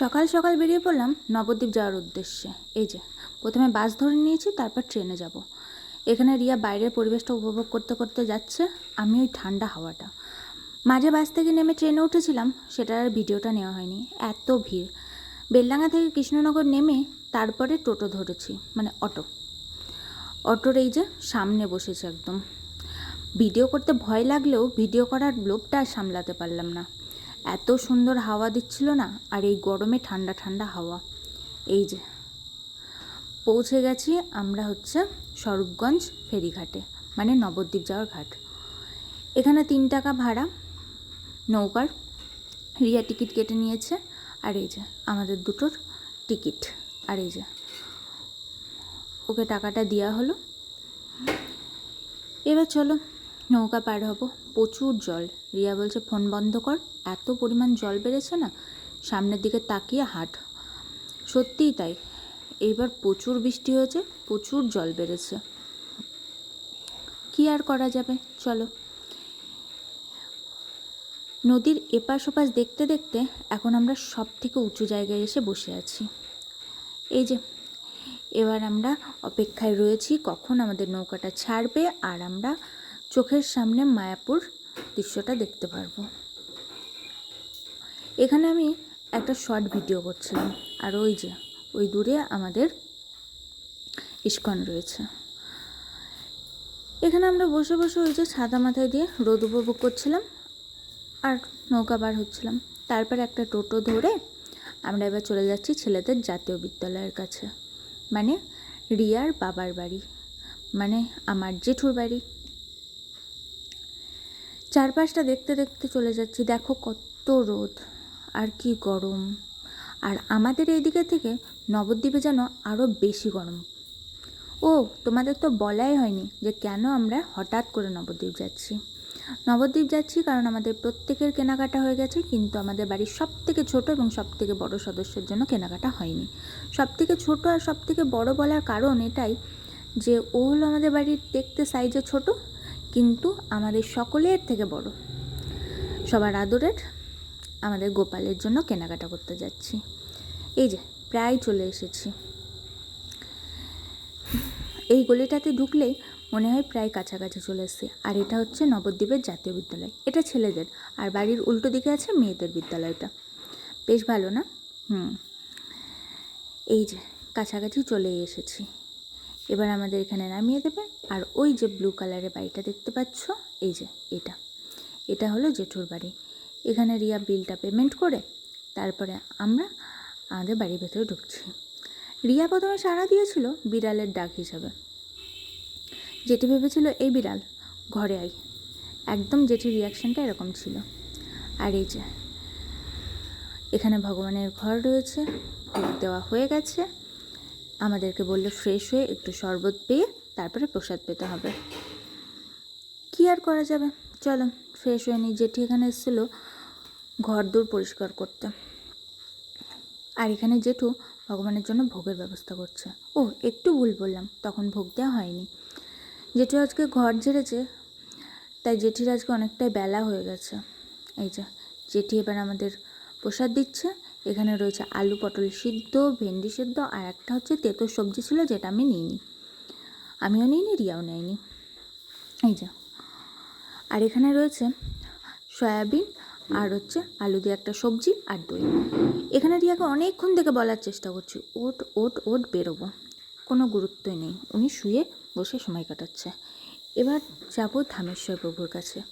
সকাল সকাল বেরিয়ে পড়লাম নবদ্বীপ যাওয়ার উদ্দেশ্যে। এই যে, প্রথমে বাস ধরে নিয়েছি, তারপর ট্রেনে যাব। এখানে রিয়া বাইরের পরিবেশটা উপভোগ করতে করতে যাচ্ছে, আমি ওই ঠান্ডা হাওয়াটা। মাঝে বাস থেকে নেমে ট্রেনে উঠেছিলাম, সেটার আর ভিডিওটা নেওয়া হয়নি। এত ভিড়। বেলডাঙ্গা থেকে কৃষ্ণনগর নেমে তারপরে টোটো ধরেছি মানে অটো। অটোর এই যে, সামনে বসেছে একদম। ভিডিও করতে ভয় লাগলেও ভিডিও করার লোভটা সামলাতে পারলাম না। এত সুন্দর হাওয়া দিচ্ছিল না, আর এই গরমে ঠান্ডা ঠান্ডা হাওয়া। এই যে, পৌঁছে গেছি আমরা হচ্ছে স্বরূপগঞ্জ ফেরিঘাটে মানে নবদ্বীপ যাওয়ার ঘাট। এখানে তিন টাকা ভাড়া, নৌকার, রিয়া টিকিট কেটে নিয়েছে, আর এই যে, আমাদের দুটোর টিকিট। আর এই যে, ওকে টাকাটা দেওয়া হলো। এবার চলো নৌকা পার হব। প্রচুর জল। রিয়া বলছে, ফোন বন্ধ কর। এত পরিমাণ জল বেড়েছে না? সামনের দিকে তাকিয়ে হাট। সত্যিই তাই। এইবার প্রচুর বৃষ্টি হয়েছে, প্রচুর জল বেড়েছে। কি আর করা যাবে? চলো। নদীর এপাশ ওপাশ দেখতে দেখতে এখন আমরা সব থেকে উঁচু জায়গায় এসে বসে আছি। এই যে, এবার আমরা অপেক্ষায় রয়েছি কখন আমাদের নৌকাটা ছাড়বে আর আমরা চোখের সামনে মায়াপুর দৃশ্যটা দেখতে পারব। এখানে আমি একটা শর্ট ভিডিও করছিলাম, আর ওই যে, ওই দূরে আমাদের ইস্কন রয়েছে। এখানে আমরা বসে বসে ওই যে ছাতা মাথায় দিয়ে রোদ উপভোগ করছিলাম, আর নৌকা বার হচ্ছিলাম। তারপর একটা টোটো ধরে আমরা এবার চলে যাচ্ছি ছেলেদের জাতীয় বিদ্যালয়ের কাছে মানে রিয়ার বাবার বাড়ি মানে আমার জেঠুর বাড়ি। চারপাশটা দেখতে দেখতে চলে যাচ্ছি। দেখো কত রোদ, আর কি গরম। আর আমাদের এইদিকে থেকে নবদ্বীপে যেন আরও বেশি গরম। ও, তোমাদের তো বলাই হয়নি যে কেন আমরা হঠাৎ করে নবদ্বীপ যাচ্ছি। নবদ্বীপ যাচ্ছি কারণ আমাদের প্রত্যেকের কেনাকাটা হয়ে গেছে, কিন্তু আমাদের বাড়ির সব থেকে ছোটো এবং সব থেকে বড়ো সদস্যের জন্য কেনাকাটা হয়নি। সব থেকে ছোটো আর সব থেকে বড়ো বলার কারণ এটাই যে ও হলো আমাদের বাড়ির দেখতে সাইজে ছোট কিন্তু আমাদের সকলের থেকে বড়। সবার আদরের আমাদের গোপালের জন্য কেনাকাটা করতে যাচ্ছি। এই যে, প্রায় চলে এসেছি। এই গলিটাতে ঢুকলেই মনে হয় প্রায় কাছাকাছি চলে এসেছে। আর এটা হচ্ছে নবদ্বীপের জাতীয় বিদ্যালয়। এটা ছেলেদের। আর বাড়ির উল্টো দিকে আছে মেয়েদের বিদ্যালয়টা। বেশ ভালো না? হুম। এই যে, কাছাকাছি চলে এসেছি। এবার আমাদের এখানে নামিয়ে দেবে। আর ওই যে ব্লু কালারের বাড়িটা দেখতে পাচ্ছ, এই যে এটা। এটা হলো জেঠুর বাড়ি। এখানে রিয়া বিলটা পেমেন্ট করে তারপরে আমরা আমাদের বাড়ির ভেতরে ঢুকছি। রিয়া প্রথমে সাড়া দিয়েছিল বিড়ালের ডাক হিসাবে। যেটি ভেবেছিল, এই বিড়াল, ঘরে আই একদম যেটির রিয়াকশানটা এরকম ছিল। আর এই যে, এখানে ভগবানের ঘর রয়েছে, ভোগ দেওয়া হয়ে গেছে। আমাদেরকে বললে ফ্রেশ হয়ে একটু শরবত পেয়ে তারপরে প্রসাদ পেতে হবে। কি আর করা যাবে? চলো ফ্রেশ হয়ে নিই জেঠি এখানে এসেছিল ঘর দূর পরিষ্কার করতে। আর এখানে জেঠু ভগবানের জন্য ভোগের ব্যবস্থা করছে। ও একটু ভুল বললাম, তখন ভোগ দেওয়া হয়নি। জেঠু আজকে ঘর ঝেড়েছে, তাই জেঠির আজকে অনেকটাই বেলা হয়ে গেছে। এই যে, জেঠি এবার আমাদের প্রসাদ দিচ্ছে এখানে রয়েছে আলু পটল সিদ্ধ, ভেন্ডি সিদ্ধ, আর একটা হচ্ছে তেঁতোর সবজি ছিল যেটা আমি নিইনি। আমিও নিইনি, রিয়াও নেয়নি। এই যে। আর এখানে রয়েছে সয়াবিন, আর হচ্ছে আলু দিয়ে একটা সবজি আর দই। এখানে রিয়াকে অনেকক্ষণ থেকে বলার চেষ্টা করছি, ওট ওট ওট, বেরোবো। কোনো গুরুত্বই নেই। উনি শুয়ে বসে সময় কাটাচ্ছে। এবার যাব ধামেশ্বর প্রভুর কাছে।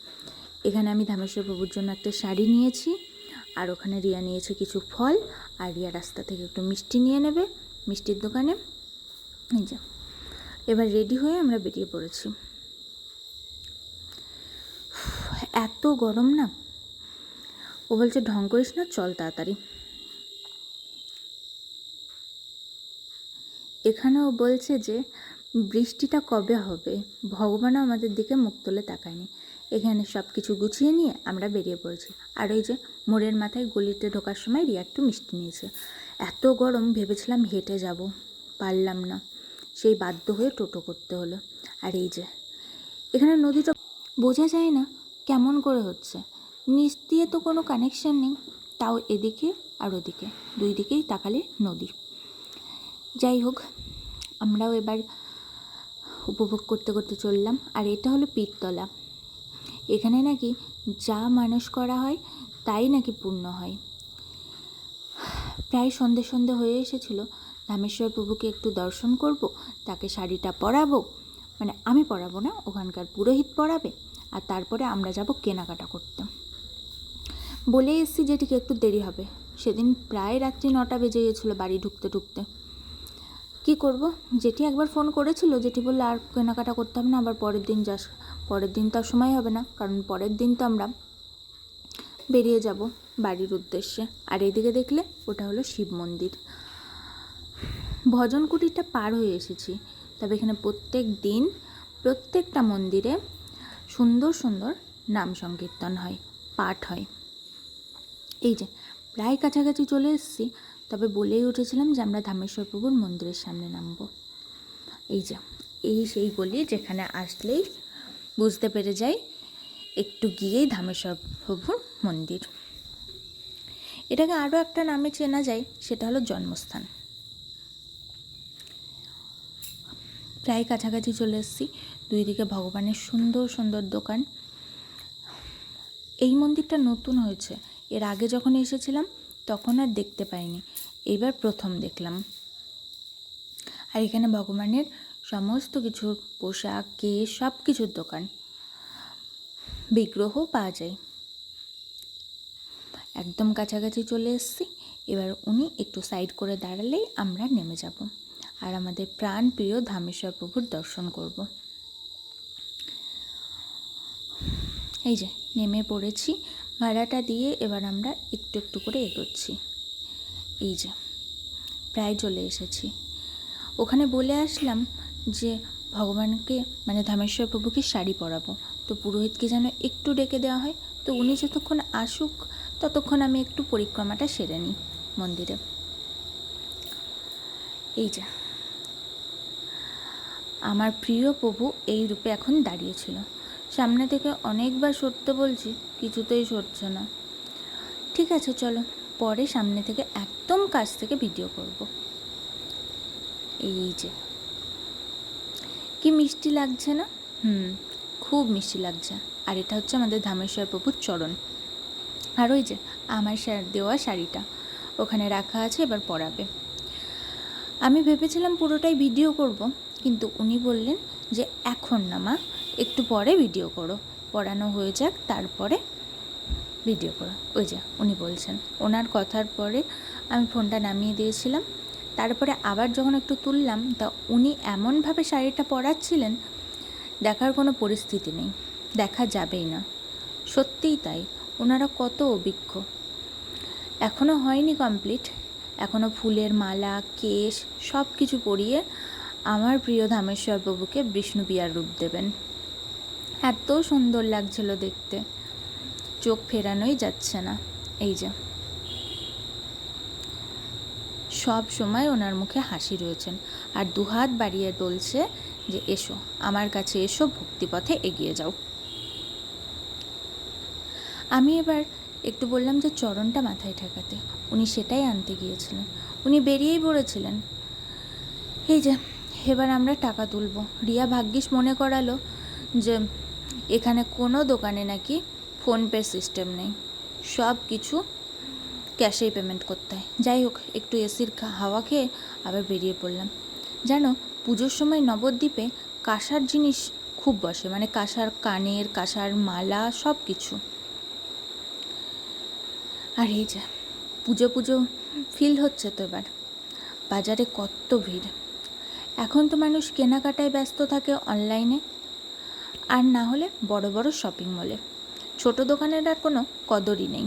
এখানে আমি ধামেশ্বর প্রভুর জন্য একটা শাড়ি নিয়েছি। আর ওখানে রিয়া নিয়েছে কিছু ফল আর রিয়া রাস্তা থেকে একটু মিষ্টি নিয়ে নেবে মিষ্টির দোকানে। যে, এবার রেডি হয়ে আমরা বেরিয়ে পড়েছি। এত গরম না? ও বলছে, ঢং করিস না, চল তাড়াতাড়ি। এখানেও বলছে যে, বৃষ্টিটা কবে হবে? ভগবানও আমাদের দিকে মুখ তুলে তাকায়নি। এখানে সব কিছু গুছিয়ে নিয়ে আমরা বেরিয়ে পড়েছি। আর ওই যে মোড়ের মাথায় গলিতে ঢোকার সময় রিয়া একটু মিষ্টি নিয়েছে। এত গরম, ভেবেছিলাম হেঁটে যাব। পারলাম না। সেই বাধ্য হয়ে টোটো করতে হলো। আর এই যে, এখানে নদীটা বোঝা যায় না কেমন করে হচ্ছে। নিচ দিয়ে তো কোনো কানেকশন নেই। তাও এদিকে আর ওদিকে। দুই দিকেই তাকালে নদী। যাই হোক, আমরাও এবার উপভোগ করতে করতে চললাম। আর এটা হলো পীরতলা। এখানে নাকি যা মানুষ করা হয়, তাই নাকি পূর্ণ হয়। প্রায় সন্ধে সন্ধে হয়ে এসেছিল ধামেশ্বর প্রভুকে একটু দর্শন করব, তাকে শাড়িটা পরাবো। মানে আমি পরাবো না, ওখানকার পুরোহিত পরাবে, আর তারপরে আমরা যাব কেনাকাটা করতে। বলে এসছি যেটিকে একটু দেরি হবে। সেদিন প্রায় রাত্রি নটা বেজে গেছিল বাড়ি ঢুকতে ঢুকতে। কি করব? যেটি একবার ফোন করেছিল, যেটি বললে আর কেনাকাটা করতে হবে না, আবার পরের দিন যাস। পরের দিন তো আর সময় হবে না, কারণ পরের দিন তো আমরা বেরিয়ে যাব বাড়ির উদ্দেশ্যে। আর এদিকে দেখলে ওটা হলো শিব মন্দির। ভজন কুটিরটা পার হয়ে এসেছি। তবে এখানে প্রত্যেক দিন প্রত্যেকটা মন্দিরে সুন্দর সুন্দর নাম সংকীর্তন হয়, পাঠ হয়। এই যে, প্রায় কাছাকাছি চলে এসেছি, তবে বলেই উঠেছিলাম যে আমরা ধামেশ্বর প্রভুর মন্দিরের সামনে নামব। এই যে, এই সেই গলি যেখানে আসলেই বুঝতে পেরে যাই। একটু গিয়েই ধামেশ্বর প্রভুর মন্দির। এটাকে আরও একটা নামে চেনা যায়, সেটা হলো জন্মস্থান। প্রায় কাছাকাছি চলে এসেছি দুই দিকে ভগবানের সুন্দর সুন্দর দোকান। এই মন্দিরটা নতুন হয়েছে। এর আগে যখন এসেছিলাম, তখন আর দেখতে পাইনি। এবার প্রথম দেখলাম। আর এখানে ভগবানের সমস্ত কিছুর পোশাক, কেশ সব কিছুর দোকান। বিগ্রহ পাওয়া যায়। একদম কাছাকাছি চলে এসেছি। এবার উনি একটু সাইড করে দাঁড়ালেই আমরা নেমে যাব আর আমাদের প্রাণ প্রিয় ধামেশ্বর প্রভুর দর্শন করব। এই যে, নেমে পড়েছি। ভাড়াটা দিয়ে এবার আমরা একটু একটু করে এগোচ্ছি। এই যে, প্রায় চলে এসেছি। ওখানে বলে আসলাম যে ভগবানকে মানে ধামেশ্বর প্রভুকে শাড়ি পরাবো। তো পুরোহিতকে যেন একটু ডেকে দেওয়া হয়। তো উনি যতক্ষণ আসুক, ততক্ষণ আমি একটু পরিক্রমাটা সেরে নিই মন্দিরে। এই যে। আমার প্রিয় প্রভু এই রূপে এখন দাঁড়িয়েছিল সামনে থেকে অনেকবার সরতে বলছি, কিছুতেই সরছে না। ঠিক আছে, চলো, পরে সামনে থেকে একদম কাছ থেকে ভিডিও করব। এই যে। কি মিষ্টি লাগছে না? হুম। খুব মিষ্টি লাগছে। আর এটা হচ্ছে আমাদের ধামেশ্বর প্রভুর চরণ। আর ওই যে আমার দেওয়া শাড়িটা। ওখানে রাখা আছে এবার পরাবে। আমি ভেবেছিলাম পুরোটাই ভিডিও করব কিন্তু উনি বললেন যে এখন না মা একটু পরে ভিডিও করো। পড়ানো হয়ে যাক তারপরে ভিডিও করো। ওই যে উনি বলছেন। ওনার কথার পরে আমি ফোনটা নামিয়ে দিয়েছিলাম। তারপরে আবার যখন একটু তুললাম, তা উনি এমনভাবে শাড়িটা পরাচ্ছিলেন, দেখার কোনো পরিস্থিতি নেই, দেখা যাবেই না। সত্যিই তাই ওনারা কত অভিজ্ঞ। এখনও হয়নি কমপ্লিট এখনও ফুলের মালা, কেশ সব কিছু পরিয়ে আমার প্রিয় ধামেশ্বর বাবুকে বিষ্ণু পিয়ার রূপ দেবেন। এত সুন্দর লাগছিল দেখতে। চোখ ফেরানোই যাচ্ছে না। এই যে। সব সময় ওনার মুখে হাসি রয়েছেন। আর দুহাত বাড়িয়ে বলছে যে, এসো, আমার কাছে এসো, ভক্তিপথে এগিয়ে যাও। আমি এবার একটু বললাম যে, চরণটা মাথায় ঠেকাতে। উনি সেটাই আনতে গিয়েছিলেন। উনি বেরিয়েই পড়েছিলেন। এই যে, এবার আমরা টাকা তুলব। রিয়া ভাগ্যিস মনে করালো যে, এখানে কোনো দোকানে নাকি ফোনপে সিস্টেম নেই। সব কিছু ক্যাশেই পেমেন্ট করতে হয়। যাই হোক, একটু এসির হাওয়া খেয়ে আবার বেরিয়ে পড়লাম। জানো, পুজোর সময় নবদ্বীপে কাঁসার জিনিস খুব বসে মানে কাঁসার কানের, কাঁসার মালা সব কিছু আর এই যা, পুজো পুজো ফিল হচ্ছে তো এবার। বাজারে কত ভিড়। এখন তো মানুষ কেনাকাটায় ব্যস্ত থাকে অনলাইনে আর না হলে বড় বড় শপিং মলে ছোট দোকানের আর কোনো কদরই নেই।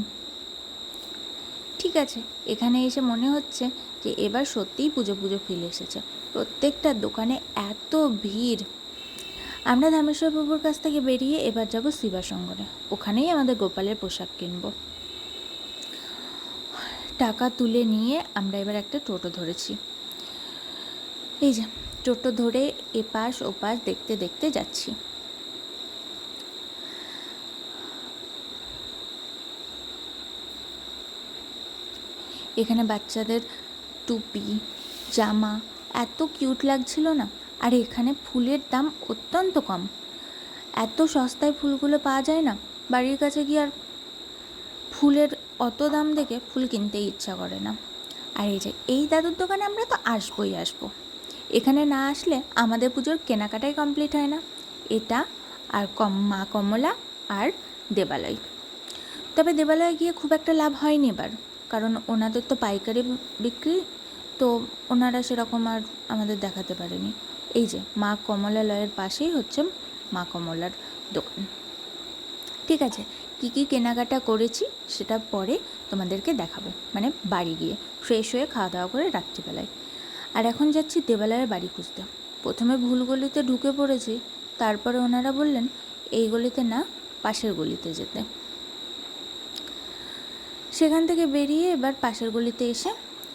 ঠিক আছে। এখানে এসে মনে হচ্ছে যে এবার সত্যিই পুজো পুজো ফিল এসেছে। প্রত্যেকটা দোকানে এত ভিড়। আমরা ধামেশ্বর বাবুর কাছ থেকে বেরিয়ে এবার যাব শিবাসঙ্গনে ওখানেই আমাদের গোপালের পোশাক কিনবো। টাকা তুলে নিয়ে আমরা এবার একটা টোটো ধরেছি। এই যে, টোটো ধরে এপাশ ওপাশ দেখতে দেখতে যাচ্ছি। এখানে বাচ্চাদের টুপি, জামা এত কিউট লাগছিল না। আর এখানে ফুলের দাম অত্যন্ত কম। এত সস্তায় ফুলগুলো পাওয়া যায় না। বাড়ির কাছে গিয়ে আর ফুলের অত দাম দেখে ফুল কিনতেই ইচ্ছা করে না। আর এই যে, এই দাদুর দোকানে আমরা তো আসবোই আসব। এখানে না আসলে আমাদের পুজোর কেনাকাটাই কমপ্লিট হয় না। এটা আর কম, মা কমলা আর দেবালয়। তবে দেবালয়ে গিয়ে খুব একটা লাভ হয়নি এবার। কারণ ওনাদের তো পাইকারি বিক্রি, তো ওনারা সেরকম আর আমাদের দেখাতে পারেনি। এই যে, মা কমলালয়ের পাশেই হচ্ছে মা কমলার দোকান। ঠিক আছে, কী কী কেনাকাটা করেছি সেটা পরে তোমাদেরকে দেখাবো। মানে বাড়ি গিয়ে ফ্রেশ হয়ে খাওয়া দাওয়া করে রাত্রিবেলায়। আর এখন যাচ্ছি দেবালয়ের বাড়ি খুঁজতে। প্রথমে ভুল গলিতে ঢুকে পড়েছি, তারপরে ওনারা বললেন, এই গলিতে না, পাশের গলিতে যেতে। সেখান থেকে বেরিয়ে এবার পাশের গলিতে এসে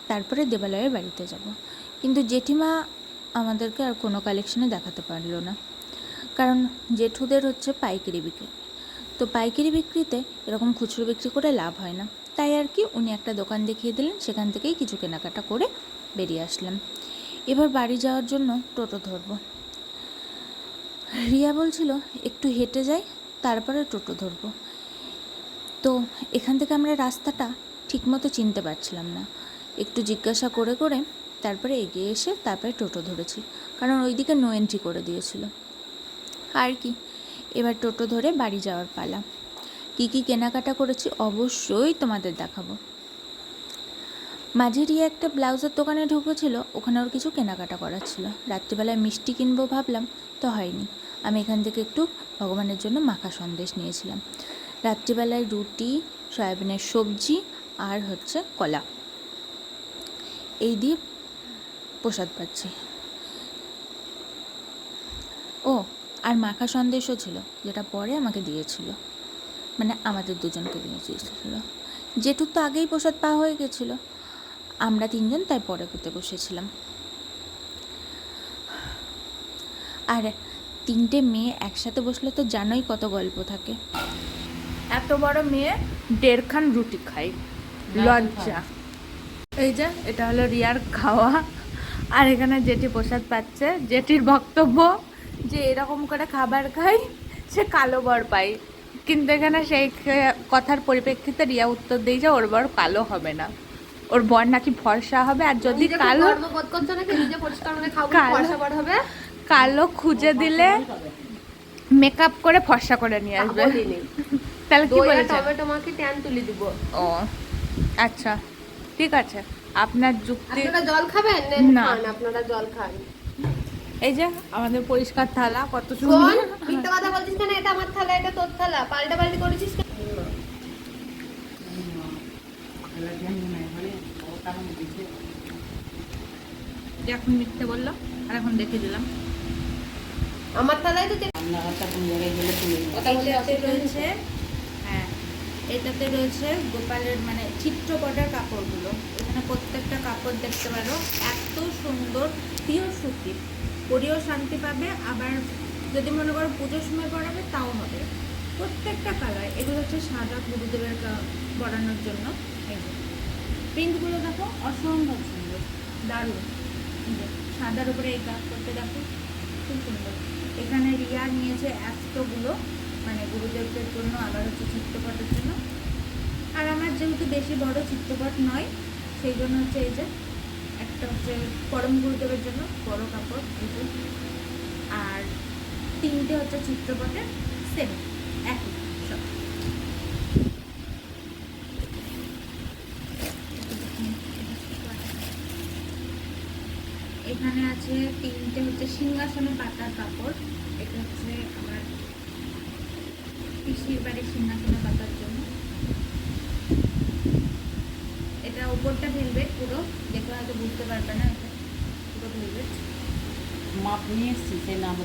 তারপরে দেবালয়ের বাড়িতে যাব। কিন্তু জেঠিমা আমাদেরকে আর কোনো কালেকশনে দেখাতে পারল না। কারণ জেঠুদের হচ্ছে পাইকারি বিক্রি। তো পাইকারি বিক্রিতে এরকম খুচরো বিক্রি করে লাভ হয় না। তাই আর কি উনি একটা দোকান দেখিয়ে দিলেন, সেখান থেকেই কিছু কেনাকাটা করে বেরিয়ে আসলাম। এবার বাড়ি যাওয়ার জন্য টোটো ধরবো। রিয়া বলছিল, একটু হেঁটে যাই, তারপরে টোটো ধরবো। তো এখান থেকে আমরা রাস্তাটা ঠিকমতো চিনতে পারছিলাম না। একটু জিজ্ঞাসা করে করে তারপরে এগিয়ে এসে তারপরে টোটো ধরেছি, কারণ ওইদিকে নো এন্ট্রি করে দিয়েছিল। আর কি, এবার টোটো ধরে বাড়ি যাওয়ার পালা। কী কী কেনাকাটা করেছি অবশ্যই তোমাদের দেখাবো। মাঝে রিয়া একটা ব্লাউজের দোকানে ঢুকেছিল, ওখানে ওর কিছু কেনাকাটা করার ছিল। রাত্রিবেলায় মিষ্টি কিনবো ভাবলাম, তো হয়নি। আমি এখান থেকে একটু ভগবানের জন্য মাখা সন্দেশ নিয়েছিলাম। রাত্রিবেলায় রুটি, সয়াবিনের সবজি আর হচ্ছে কলা। এই দিয়ে প্রসাদ পাচ্ছি। ও, আর মাখা সন্দেশও ছিল, যেটা পরে আমাকে দিয়েছিল। মানে আমাদের দুজনকে দিয়েছিল জেঠুর তো আগেই প্রসাদ পাওয়া হয়ে গেছিল। আমরা তিনজন তাই পরে খেতে বসেছিলাম। আর তিনটে মেয়ে একসাথে বসলে তো জানোই কত গল্প থাকে। এত বড় মেয়ে দেড়খান রুটি খাই লজ্জা। এই যে এটা হলো রিয়ার খাওয়া। আর এখানে জেঠি প্রসাদ পাচ্ছে। জেঠির বক্তব্য যে এরকম করে খাবার খাই সে কালো বর পাই কিন্তু এখানে সেই কথার পরিপ্রেক্ষিতে রিয়া উত্তর দিই যে ওর বর কালো হবে না। ওর বর নাকি ফর্সা হবে। আর যদি কালো কালো- হবে? কালো খুঁজে দিলে মেকআপ করে ফর্সা করে নিয়ে আসবে। তাহলে কি বলেছে টমেটো মাখে ট্যান তুলে দিব। ও আচ্ছা ঠিক আছে। আপনার যুক্তি আপনারা জল খাবেন না। আপনারা জল খান। এই যে আমাদের পরিষ্কার থালা কত সুন্দর। মিথ্যা কথা বলছিস কেন? এটা আমার থালা এটা তোর থালা। পাল্টা পাল্টি করেছিস কেন? এখন মিথ্যে বলল আর এখন দেখে দিলাম। আমার থালায় তো ওটা নেই। রয়েছে এটাতে রয়েছে গোপালের মানে চিত্রপটের কাপড়গুলো। এখানে প্রত্যেকটা কাপড় দেখতে পারো। এত সুন্দর পিওর সুতির পরিও শান্তি পাবে, আবার যদি মনে করো পুজোর সময় পরাবে, তাও হবে। প্রত্যেকটা কালার এগুলো হচ্ছে সাদা গুরুদেবের পরানোর জন্য। প্রিন্টগুলো দেখো, অসম্ভব সুন্দর। দারুণ। সাদার উপরে এই কাজ করতে দেখো, খুব সুন্দর। এখানে রিয়া নিয়েছে একশোগুলো মানে গুরুদেবদের জন্য আবার হচ্ছে চিত্রপটের জন্য। আর আমার যেহেতু বেশি বড় চিত্রপট নয়, সেই জন্য হচ্ছে এই যে একটা হচ্ছে পরম গুরুদেবের জন্য বড় কাপড় এই আর তিনটে হচ্ছে চিত্রপটের সেম, একই এখানে আছে তিনটে হচ্ছে সিংহাসনে পাতার কাপড়, এটা হচ্ছে পিসির সিংহাসনে পাতার জন্য। এটা উপরটা ভেলভেট পুরো দেখে হয়তো বুঝতে পারবে না পুরো ভেলভেট মাপ নিয়ে এসছি সেই নাম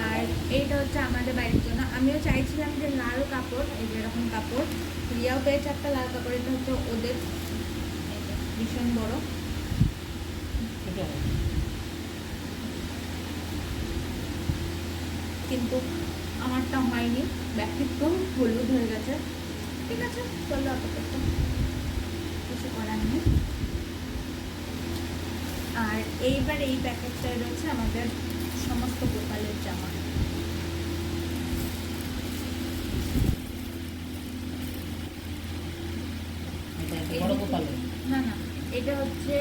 আর এইটা হচ্ছে আমাদের বাড়ির জন্য। আমিও চাইছিলাম যে লাল কাপড় এই যে এরকম কাপড়। রিয়াও পেয়েছে একটা লাল কাপড় এটা হচ্ছে ওদের। ভীষণ বড়। কিন্তু আমারটা হয়নি ব্যক্তিত্ব হলুদ হয়ে গেছে। ঠিক আছে চলো আপাতত কিছু করার নেই। আর এইবার এই প্যাকেটটায় রয়েছে আমাদের সমস্ত গোপালের জামা। না না এটা হচ্ছে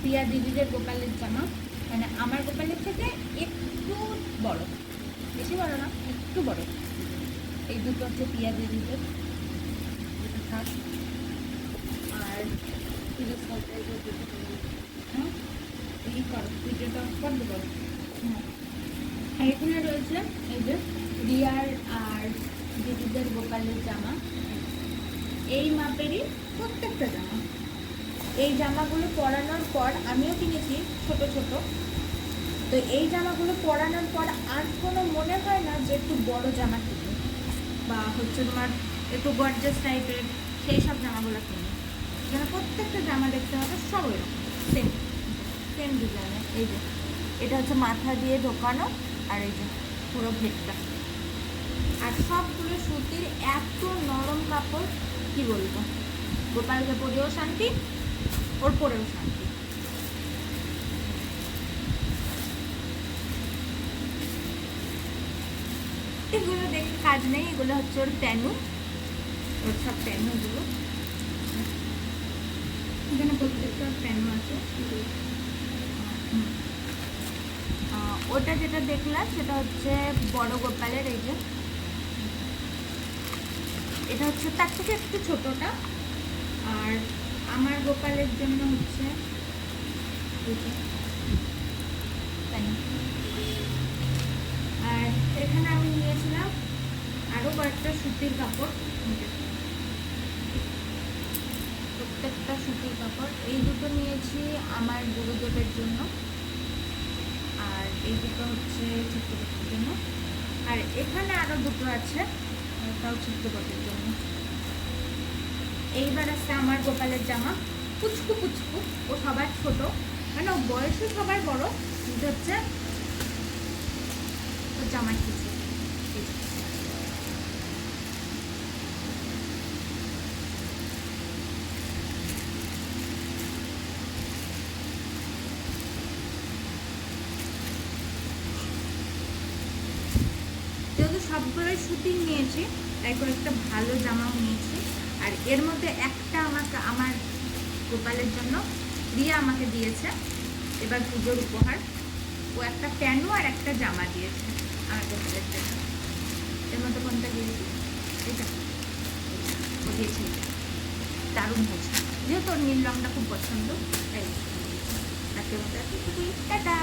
প্রিয়া দিদিদের গোপালের জামা। মানে আমার গোপালের থেকে একটু বড়। বেশি বড় না একটু বড়। এই দুটো হচ্ছে প্রিয়া দিদিদের দুটো থাক আর হুম, এই করো ভিডিওটা কর দেবো হ্যাঁ এখানে রয়েছে এই যে রিয়ার আর দিদিদের গোপালের জামা। এই মাপেরই প্রত্যেকটা জামা। এই জামাগুলো পরানোর পর আমিও কিনেছি ছোট ছোট। তো এই জামাগুলো পরানোর পর আর কোনো মনে হয় না যে একটু বড় জামা কিনি বা হচ্ছে তোমার একটু গর্জাস টাইপের সেই সব জামাগুলো কিনি এখানে প্রত্যেকটা জামা দেখতে হবে, সব এরকম। সেম সেম ডিজাইনের এই যে, এটা হচ্ছে মাথা দিয়ে ঢোকানো আর এই যে পুরো ভেটটা। আর সবগুলো সুতির এত নরম কাপড়, কি বলব? গোপালকে পরেও শান্তি, ওর পরেও শান্তি। এগুলো দেখে কাজ নেই, এগুলো হচ্ছে ওর প্যানু। ওর সব প্যানুগুলো এখানে প্রত্যেকটা প্যানু আছে। ওটা যেটা দেখলাম, সেটা হচ্ছে বড় গোপালের, এই যে। এটা হচ্ছে, তার থেকে একটু ছোটটা। আর আমার গোপালের জন্য হচ্ছে এই যে, তাই। আর এখানে আমি নিয়েছিলাম আরও কয়েকটা সুতির কাপড়। প্রত্যেকটা সুতির কাপড়। এই দুটো নিয়েছি আমার গুরুদেবের জন্য। আর এই দুটো হচ্ছে চিত্রপতির জন্য। আর এখানে আরও দুটো আছে, ওটাও চিত্রপতির জন্য। এইবার আছে আমার গোপালের জামা। পুচকু পুচকু, ও সবার ছোট। মানে বয়সে সবার বড়। হচ্ছে ওর জামাই যেহেতু সবগুলোই শুটিং নিয়েছি, তাই করে একটা ভালো জামাও নিয়েছি। আর এর মধ্যে একটা আমাকে, আমার গোপালের জন্য রিয়া আমাকে দিয়েছে। এবার পুজোর উপহার। ও একটা প্যান্টও আর একটা জামা দিয়েছে। এর মধ্যে কোনটা দিয়েছি এটা ও দারুণ হয়েছে যেহেতু নীল রঙটা খুব পছন্দ তাই আর মতো টাটা